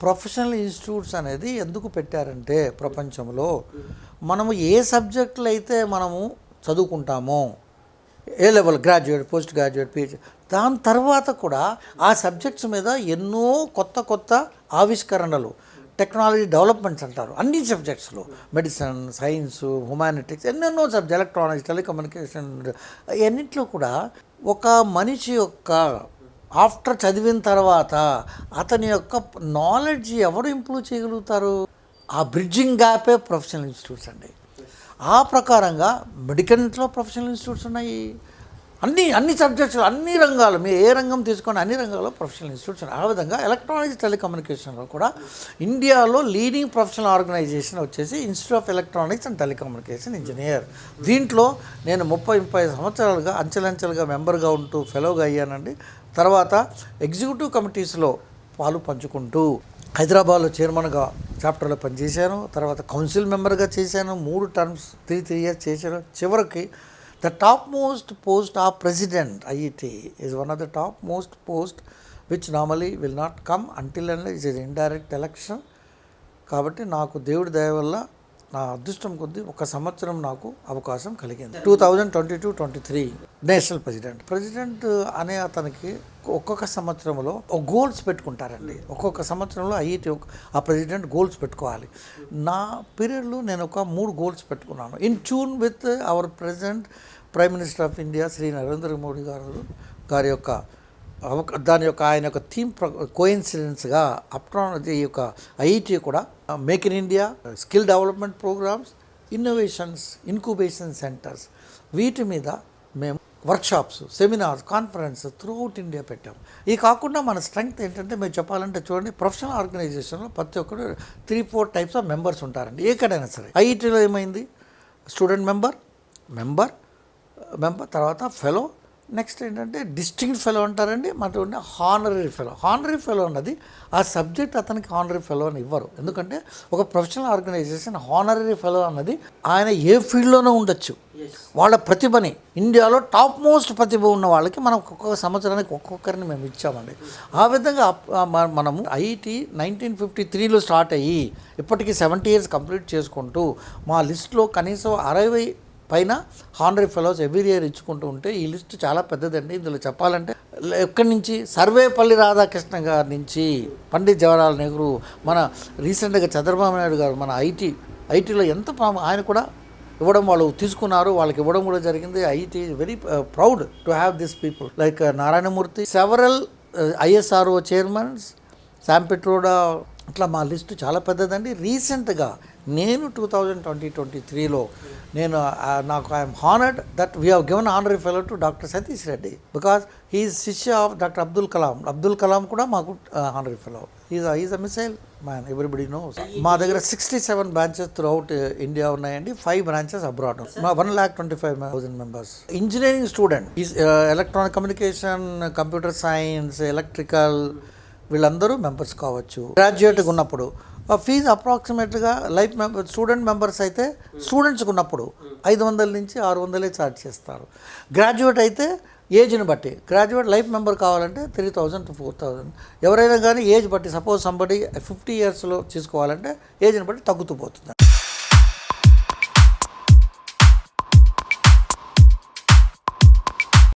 Professional institutes అనేది ఎందుకు పెట్టారంటే ప్రపంచంలో మనము ఏ సబ్జెక్టులు అయితే మనము చదువుకుంటామో ఏ level graduate post graduate PhD దాని తర్వాత కూడా ఆ సబ్జెక్ట్స్ మీద ఎన్నో కొత్త కొత్త ఆవిష్కరణలు టెక్నాలజీ డెవలప్మెంట్స్ అంటారు. అన్ని సబ్జెక్ట్స్లో మెడిసిన్ సైన్స్ హ్యుమానిటీస్ ఎన్నెన్నో సబ్జెక్ట్ ఎలక్ట్రానిక్స్ టెలికమ్యూనికేషన్ అన్నింటిలో కూడా ఒక మనిషి యొక్క ఆఫ్టర్ చదివిన తర్వాత అతని యొక్క నాలెడ్జ్ ఎవరు ఇంప్రూవ్ చేయగలుగుతారు? ఆ బ్రిడ్జింగ్ గ్యాపే ప్రొఫెషనల్ ఇన్స్టిట్యూట్స్ అండి. ఆ ప్రకారంగా మెడికల్లో ప్రొఫెషనల్ ఇన్స్టిట్యూట్స్ ఉన్నాయి. అన్ని అన్ని సబ్జెక్ట్స్ అన్ని రంగాలు మీరు ఏ రంగం తీసుకొని అన్ని రంగాల్లో ప్రొఫెషనల్ ఇన్స్టిట్యూట్స్ ఉన్నాయి ఆ విధంగా ఎలక్ట్రానిక్స్ టెలికమ్యూనికేషన్లో కూడా ఇండియాలో లీడింగ్ ప్రొఫెషనల్ ఆర్గనైజేషన్ వచ్చేసి institute of electronics and telecommunication engineer దీంట్లో నేను ముప్పై ముప్పై సంవత్సరాలుగా అంచెలంచెలుగా మెంబర్గా ఉంటూ ఫెలోగా అయ్యానండి. తర్వాత ఎగ్జిక్యూటివ్ కమిటీస్లో పాలు పంచుకుంటూ హైదరాబాద్లో చైర్మన్గా చాప్టర్లో పనిచేశాను తర్వాత కౌన్సిల్ మెంబర్గా చేశాను మూడు టర్మ్స్ త్రీ త్రీ ఇయర్స్ చేశాను. చివరికి the top most post of president IET is one of the top most post which normally will not come until and is in indirect election కాబట్టి నాకు దేవుడి దయ వల్ల నా అదృష్టం కొద్దీ ఒక సంవత్సరం నాకు అవకాశం కలిగింది. Two thousand twenty two twenty three national president. President అనే అతనికి ఒక్కొక్క సంవత్సరంలో ఒక గోల్స్ పెట్టుకుంటారండి. ఒక్కొక్క సంవత్సరంలో ఐఐటి ఆ ప్రెసిడెంట్ గోల్స్ పెట్టుకోవాలి. నా పీరియడ్లో నేను ఒక మూడు గోల్స్ పెట్టుకున్నాను. In tune with our president prime minister of India Shri Narendra Modi గారు గారి యొక్క దాని యొక్క ఆయన యొక్క థీమ్ కోయిన్సిడెన్స్గా అప్ట్రాన్ ఈ యొక్క ఐఐటి కూడా make in India skill development programs innovations incubation centres వీటి మీద మేము workshops seminars conference throughout India పెట్టాం. ఈ కాకుండా మన స్ట్రెంగ్త్ ఏంటంటే మేము చెప్పాలంటే చూడండి ప్రొఫెషనల్ ఆర్గనైజేషన్లో ప్రతి ఒక్కరు three four types of members ఉంటారండి. ఎక్కడైనా సరే ఐఐటీలో ఏమైంది? స్టూడెంట్ మెంబర్ మెంబర్ మెంబర్ తర్వాత ఫెలో నెక్స్ట్ ఏంటంటే డిస్టింక్ట్ ఫెలో అంటారండి మన హానరీ ఫెలో హానరీ ఫెలో అన్నది ఆ సబ్జెక్ట్ అతనికి హానరీ ఫెలో అని ఇవ్వరు. ఎందుకంటే ఒక ప్రొఫెషనల్ ఆర్గనైజేషన్ హానరీ ఫెలో అన్నది ఆయన ఏ ఫీల్డ్లోనూ ఉండొచ్చు. వాళ్ళ ప్రతిభని ఇండియాలో టాప్ మోస్ట్ ప్రతిభ ఉన్న వాళ్ళకి మనం ఒక్కొక్క సంవత్సరానికి ఒక్కొక్కరిని మేము ఇచ్చామండి. ఆ విధంగా అప్- ఆ మ- మనము ఐఐటి నైన్టీన్ ఫిఫ్టీ త్రీలో స్టార్ట్ అయ్యి ఇప్పటికీ సెవెంటీ ఇయర్స్ కంప్లీట్ చేసుకుంటూ మా లిస్ట్లో కనీసం అరవై పైన హానరీ ఫెలోస్ ఎవ్రీ ఇయర్ ఇచ్చుకుంటూ ఉంటే ఈ లిస్ట్ చాలా పెద్దదండి. ఇందులో చెప్పాలంటే ఎక్కడి నుంచి? సర్వేపల్లి రాధాకృష్ణ గారి నుంచి పండిత్ జవహర్లాల్ నెహ్రూ మన రీసెంట్గా చంద్రబాబు నాయుడు గారు మన ఐటీ ఐటీలో ఎంత ప్రా ఆయన కూడా ఇవ్వడం వాళ్ళు తీసుకున్నారు వాళ్ళకి ఇవ్వడం కూడా జరిగింది. IT very proud to have this people like Narayana Murthy several ISRO chairmans Sam Pitroda అట్లా మా లిస్టు చాలా పెద్దదండి. రీసెంట్గా నేను టూ థౌజండ్ ట్వంటీ ట్వంటీ త్రీలో నేను నాకు I'm honoured that we have given honorary fellow to doctor Satish Reddy because he's శిష్య of doctor Abdul Kalam. Abdul Kalam కూడా మాకు honorary fellow. Is is a missile man. Everybody knows మా దగ్గర sixty seven branches throughout India ఉన్నాయండి. Five branches abroad మా one lakh twenty five thousand members. Engineering student is electronic communication computer science electrical వీళ్ళందరూ members కావచ్చు. గ్రాడ్యుయేట్గా ఉన్నప్పుడు fee అప్రాక్సిమేట్గా life member student members అయితే స్టూడెంట్స్కి ఉన్నప్పుడు ఐదు వందల నుంచి ఆరు వందలే ఛార్జ్ చేస్తారు. గ్రాడ్యుయేట్ అయితే ఏజ్ని బట్టి గ్రాడ్యుయేట్ లైఫ్ మెంబర్ కావాలంటే three thousand to four thousand ఎవరైనా కానీ ఏజ్ బట్టి సపోజ్ సంబడి ఫిఫ్టీ ఇయర్స్లో తీసుకోవాలంటే ఏజ్ని బట్టి తగ్గుతూ పోతుంది.